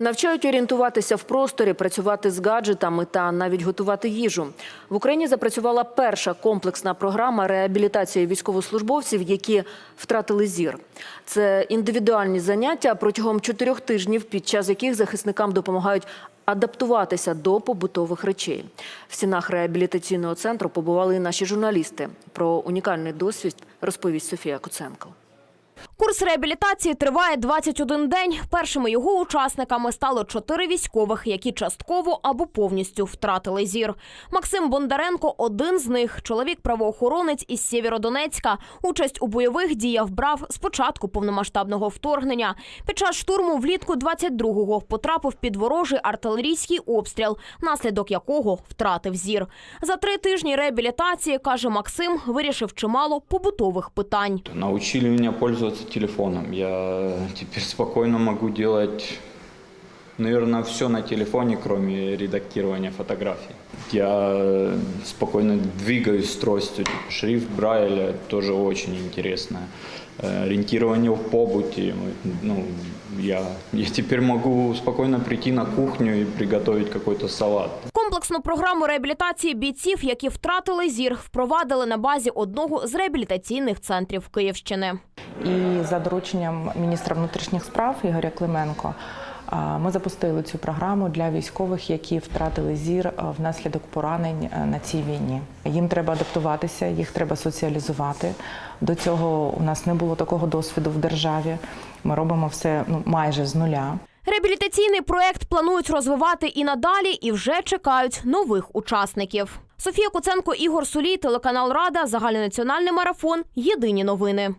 Навчають орієнтуватися в просторі, працювати з гаджетами та навіть готувати їжу. В Україні запрацювала перша комплексна програма реабілітації військовослужбовців, які втратили зір. Це індивідуальні заняття протягом чотирьох тижнів, під час яких захисникам допомагають адаптуватися до побутових речей. В стінах реабілітаційного центру побували і наші журналісти. Про унікальний досвід розповість Софія Куценко. Курс реабілітації триває 21 день. Першими його учасниками стало чотири військових, які частково або повністю втратили зір. Максим Бондаренко один з них. Чоловік-правоохоронець із Сєвєродонецька. Участь у бойових діях брав з початку повномасштабного вторгнення. Під час штурму влітку 22-го потрапив під ворожий артилерійський обстріл, внаслідок якого втратив зір. За три тижні реабілітації, каже Максим, вирішив чимало побутових питань. Научили меня пользоваться телефоном. Я теперь спокойно могу делать, наверное, все на телефоне, кроме редактирования фотографий. Я спокойно двигаюсь с тростью. Шрифт Брайля тоже очень интересно. Э, Ориентирование в побуте. Ну, я, я теперь могу спокойно прийти на кухню и приготовить какой-то салат. Комплексну програму реабілітації бійців, які втратили зір, впровадили на базі одного з реабілітаційних центрів Київщини. І за дорученням міністра внутрішніх справ Ігоря Клименко ми запустили цю програму для військових, які втратили зір внаслідок поранень на цій війні. Їм треба адаптуватися, їх треба соціалізувати. До цього у нас не було такого досвіду в державі. Ми робимо все ну майже з нуля. Реабілітаційний проект планують розвивати і надалі, і вже чекають нових учасників. Софія Куценко, Ігор Сулій, телеканал Рада, загальнонаціональний марафон. Єдині новини.